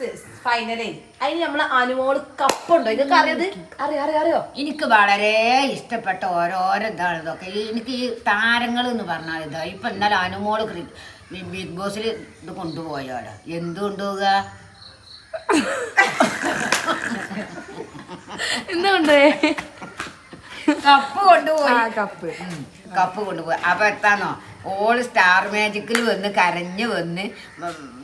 Boss ഫൈനലേ അതിന് നമ്മളെ അനുമോൾ കപ്പുണ്ടോ? ഇതൊക്കെ അറിയത്? അറിയോ അറിയോ അറിയോ? എനിക്ക് വളരെ ഇഷ്ടപ്പെട്ട ഓരോരോ ഇതാണ് ഇതൊക്കെ. എനിക്ക് ഈ താരങ്ങൾ എന്ന് പറഞ്ഞാൽ ഇതാ. ഇപ്പൊ ഇന്നലെ അനുമോൾ ബിഗ് ബോസിൽ ഇത് കൊണ്ടുപോയോലോ എന്ത് കൊണ്ടുപോവുക? എന്തുകൊണ്ടേ കപ്പ് കൊണ്ടുപോയി. ആ കപ്പ്. കപ്പ് കൊണ്ടുപോയി. അപ്പൊ എത്താന്നോ? ഓൾ സ്റ്റാർ മാജിക്കിൽ വന്ന് കരഞ്ഞ് വന്ന്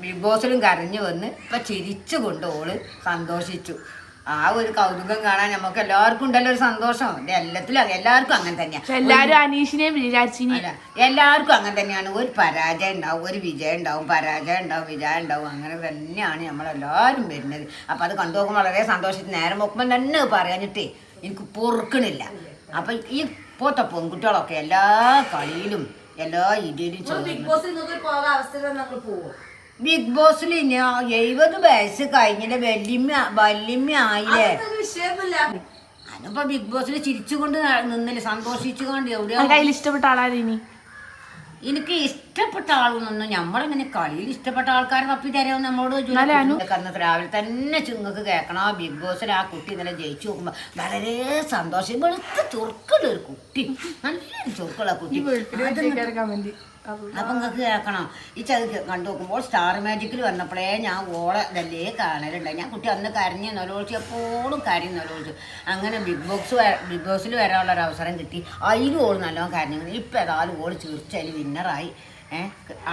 ബിഗ് ബോസിലും കരഞ്ഞ് വന്ന് ഇപ്പം ചിരിച്ചു കൊണ്ട് ഓൾ സന്തോഷിച്ചു. ആ ഒരു കൗതുകം കാണാൻ നമുക്ക് എല്ലാവർക്കും ഉണ്ടല്ലോ ഒരു സന്തോഷം. ഇത് എല്ലാത്തിലും എല്ലാവർക്കും അങ്ങനെ തന്നെയാണ് എല്ലാവരും അനീഷിനെ വിചാരിച്ചിനി എല്ലാവർക്കും അങ്ങനെ തന്നെയാണ്. ഒരു പരാജയം ഉണ്ടാവും ഒരു വിജയം ഉണ്ടാവും പരാജയം ഉണ്ടാവും വിജയം ഉണ്ടാവും അങ്ങനെ തന്നെയാണ് നമ്മളെല്ലാവരും വരുന്നത്. അപ്പം അത് കണ്ടു നോക്കുമ്പോൾ വളരെ സന്തോഷത്തിൽ നേരം നോക്കുമ്പോൾ തന്നെ പറയാനിട്ടേ പറയാഞ്ഞിട്ടേ എനിക്ക് പൊറുക്കണില്ല. അപ്പം ഈ പോത്ത പെൺകുട്ടികളൊക്കെ എല്ലാ കളിയിലും എല്ലാ ഇതിലും ബിഗ് ബോസിൽ നിങ്ങൾക്ക് പോകാൻ അവസരം നമ്മൾ പോകും ബിഗ് ബോസിൽ ഇനി എഴുപത് വയസ്സ് കഴിഞ്ഞില്ല വല്യമ്മ വല്യമ്മ ആയില്ലേ? അതൊന്നും വിഷയമൊന്നുമില്ല. അതിപ്പോ ബിഗ് ബോസിൽ ചിരിച്ചുകൊണ്ട് നിന്നില്ല സന്തോഷിച്ചുകൊണ്ട് എവിടെയാ കയ്യിൽ ഇഷ്ടപ്പെട്ട ആളാരിനി? എനിക്ക് ഇഷ്ടപ്പെട്ട ആളൊന്നും നമ്മളിങ്ങനെ കളിയിൽ ഇഷ്ടപ്പെട്ട ആൾക്കാരെ തപ്പി തരാമെന്ന് നമ്മളോട് അന്ന് രാവിലെ തന്നെ ചുങ്ങക്ക് കേൾക്കണം ആ ബിഗ് ബോസിൽ ആ കുട്ടി ഇന്നലെ ജയിച്ചു നോക്കുമ്പോ വളരെ സന്തോഷം. വെളുത്ത ചുർക്കുള്ള ഒരു കുട്ടി. നല്ലൊരു ചുർക്കുള്ള കുട്ടി. അപ്പൊ നിങ്ങൾക്ക് കേൾക്കണം. ഈ ചത് കണ്ടു നോക്കുമ്പോൾ സ്റ്റാർ മാജിക്കിൽ വന്നപ്പോഴേ ഞാൻ ഓളെ ഇതല്ലേ കാണലുണ്ട് ഞാൻ കുട്ടി അന്ന് കരഞ്ഞ് നിലവിളിച്ചു എപ്പോഴും കരഞ്ഞ് നിലവിളിച്ചു അങ്ങനെ ബിഗ് ബോക്സ് ബിഗ് ബോസിൽ വരാനുള്ള ഒരു അവസരം കിട്ടി. അതിലും ഓൾ നല്ലോണം കരഞ്ഞു. ഇപ്പം ഏതായാലും ഓൾ തീർച്ചയായും വിന്നറായി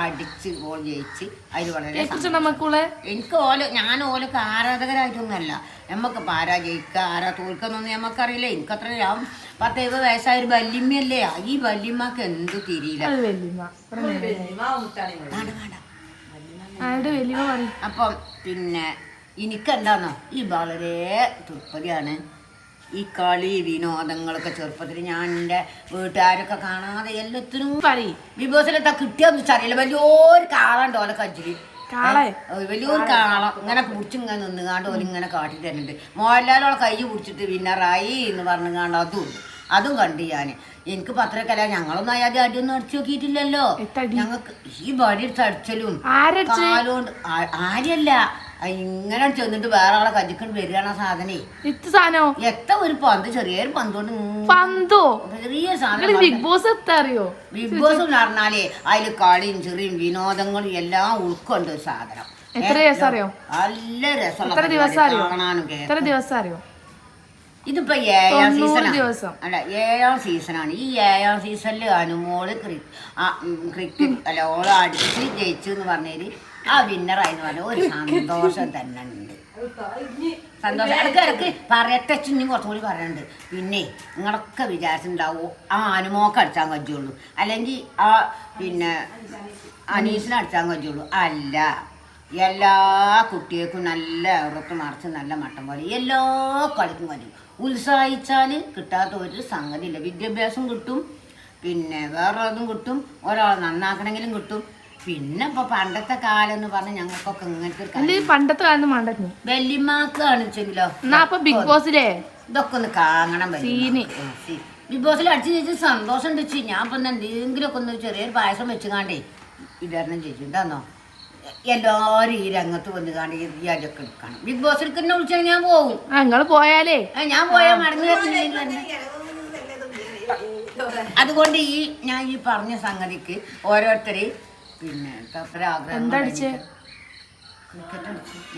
അടിച്ച് ഓൾ ജയിച്ച്. അതിൽ വളരെ നമുക്കുള്ള എനിക്ക് ഓൽ ഞാൻ ഓലക്ക് ആരാധകരായിട്ടൊന്നുമല്ല. നമുക്ക് ഇപ്പം ആരാ ജയിക്കുക ആരാ തോൽക്കുന്നൊന്നും നമുക്കറിയില്ല എനിക്കത്ര ഞാൻ പത്ത് എഴുപത് വയസ്സായ ഒരു വല്യമ്മയല്ലേ? ഈ വല്യമ്മക്ക് എന്ത് തിരിയില്ല. അപ്പം പിന്നെ എനിക്കെന്താന്നോ? ഈ വളരെ തൃപ്തിയാണ്. ഈ കളി വിനോദങ്ങളൊക്കെ ചെറുപ്പത്തിൽ ഞാൻ എന്റെ വീട്ടുകാരൊക്കെ കാണാതെ എല്ലാത്തിനും പറയും. വിഭവത്തിലെത്താ കിട്ടിയാന്ന് വെച്ചറിയില്ല വലിയൊരു കാളുണ്ട് ഓലെ കജ്ജിൽ. വലിയൊരു കാളം. ഇങ്ങനെ പിടിച്ചിങ്ങനെ നിന്നുകാണ്ട് ഓലിങ്ങനെ ഇങ്ങനെ കാട്ടി തരുന്നുണ്ട്. മോഹൻലാലോളെ കൈ പിടിച്ചിട്ട് വിന്നറായി എന്ന് പറഞ്ഞുകാണ്ട് അതും അതും കണ്ടു ഞാൻ എനിക്ക് പത്രക്കല്ല ഞങ്ങളൊന്നും അയാതെ അടിയൊന്നും അടിച്ചു നോക്കിയിട്ടില്ലല്ലോ? ഞങ്ങൾക്ക് ഈ ബടി എടുത്ത് അടിച്ചലും കാലുകൊണ്ട് ആര്യല്ല. ഇങ്ങനെ ചെന്നിട്ട് വേറെ ആളെ കജിക്കൊണ്ട് വരികയാണ് ആ സാധനേ. ഇത്ത് സാധനോ? എത്ര ഒരു പന്ത് ചെറിയൊരു പന്തുകൊണ്ട് ഇങ്ങനെ പന്തോ? ചെറിയ സാധനം ബിഗ് ബോസ് എത്ര അറിയോ? ബിഗ് ബോസ് എന്ന് പറഞ്ഞാലേ അതിൽ കളിയും ചെറിയും വിനോദങ്ങളും എല്ലാം ഉൾക്കൊണ്ട് ഒരു സാധനം. എത്ര ദിവസം അറിയോ? നല്ല രസം എത്ര ദിവസം അറിയോ? എത്ര ദിവസം അറിയോ? ഇതിപ്പോ ഏഴാം സീസൺ ദിവസം. അല്ല ഏഴാം സീസണാണ് ഈ ഏഴാം സീസണിൽ അനുമോൾ ക്രി- ക്രിക്കറ്റ് അല്ല ഓൾ അടിച്ച് ജയിച്ചു എന്ന് പറഞ്ഞാൽ ആ വിന്നറായി എന്ന് പറഞ്ഞ ഒരു സന്തോഷം തന്നെ ഉണ്ട്. സന്തോഷം. ഇടയ്ക്ക് ഇടയ്ക്ക് പറയട്ടെ ഇനി കുറച്ചും കൂടി പറയാനുണ്ട് പിന്നെ നിങ്ങളൊക്കെ വിചാരിച്ചിട്ടുണ്ടാവും ആ അനുമോക്ക് അടിച്ചാൽ കഴിച്ചുള്ളൂ അല്ലെങ്കിൽ ആ പിന്നെ അനീസിനെ അടിച്ചാൽ കഴിച്ചുള്ളൂ അല്ല. എല്ലാ കുട്ടികൾക്കും നല്ല ഉറപ്പ് മറിച്ച് നല്ല മട്ടം പോലെ. എല്ലാ കളിക്കും കഴിയും ഉത്സാഹിച്ചാൽ കിട്ടാത്ത ഒരു സംഗതിയില്ല. വിദ്യാഭ്യാസം കിട്ടും പിന്നെ വേറൊന്നും കിട്ടും. ഒരാൾ നന്നാക്കണമെങ്കിലും കിട്ടും. പിന്നെ ഇപ്പൊ പണ്ടത്തെ കാലം എന്ന് പറഞ്ഞാൽ ഞങ്ങൾക്കൊക്കെ ഇങ്ങനത്തെ പണ്ടത്തെ കാലം മണ്ടന്നു വെല്ലിമാക്ക് കാണിച്ചെങ്കിലോ ബിഗ് ബോസിലേ? ഇതൊക്കെ ഒന്ന് കാണണം. ബിഗ് ബോസിൽ അടിച്ചു ചേച്ചി സന്തോഷം ഉണ്ട് ഞാൻ ഇപ്പൊ എന്തെങ്കിലും ഒക്കെ ഒന്ന് ചെറിയൊരു പായസം വെച്ചുകാണ്ടേ വിതരണം ചേച്ചി എന്താന്നോ എല്ലാവരും ഈ രംഗത്ത് വന്ന് കാണ്ട് എടുക്കണം. ബിഗ് ബോസ് എടുക്കുന്ന വിളിച്ചാൽ ഞാൻ പോകും നിങ്ങൾ പോയാലേ. ഞാൻ പോയാൽ മടങ്ങി. അതുകൊണ്ട് ഈ ഞാൻ ഈ പറഞ്ഞ സംഗതിക്ക് ഓരോരുത്തരെ പിന്നെ ആഗ്രഹം?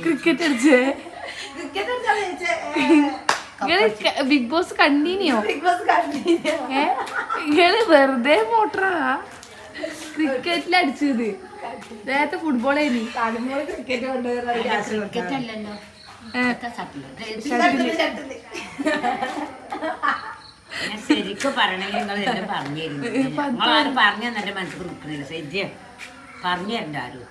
ക്രിക്കറ്റ് അടിച്ചു? Bigg Boss continue Bigg Boss വെറുതെ മോട്ടറാ ക്രിക്കറ്റിൽ അടിച്ചത്. നേരത്തെ ഫുട്ബോൾ ആയിരുന്നു. ക്രിക്കറ്റ് ശരിക്കും പറയണെങ്കിൽ നിങ്ങൾ എന്നെ പറഞ്ഞു തരുന്നു നിങ്ങളാരും പറഞ്ഞു തന്നെ മനസ്സിൽ നിൽക്കുന്നില്ല തരണ്ട ആരും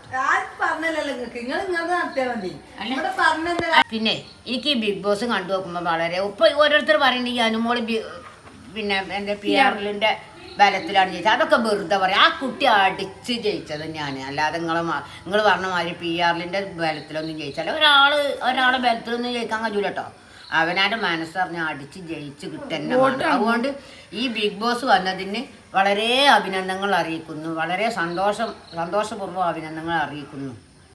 പിന്നെ എനിക്ക് ഈ ബിഗ് ബോസ് കണ്ടു നോക്കുമ്പോൾ വളരെ ഇപ്പൊ ഓരോരുത്തർ പറയണെങ്കിൽ ഈ അനുമോൾ പിന്നെ എന്റെ പി ആറിലിന്റെ ബലത്തിലാണ് ജയിച്ചത്. അതൊക്കെ വെറുതെ പറയാം. ആ കുട്ടി അടിച്ച് ജയിച്ചത് ഞാൻ. അല്ലാതെ നിങ്ങളെ നിങ്ങൾ പറഞ്ഞ മാതിരി പി ആറിലിന്റെ ബലത്തിലൊന്നും ജയിച്ചാൽ ഒരാൾ ഒരാളെ ബലത്തിലൊന്നും ജയിക്കാൻ കഴിയൂല കേട്ടോ അവനാന്റെ മനസ്സറിഞ്ഞ് അടിച്ച് ജയിച്ച് കിട്ടുന്ന അതുകൊണ്ട് ഈ ബിഗ് ബോസ് വന്നതിന് വളരെ അഭിനന്ദനങ്ങൾ അറിയിക്കുന്നു. വളരെ സന്തോഷം സന്തോഷപൂർവം അഭിനന്ദനങ്ങൾ അറിയിക്കുന്നു.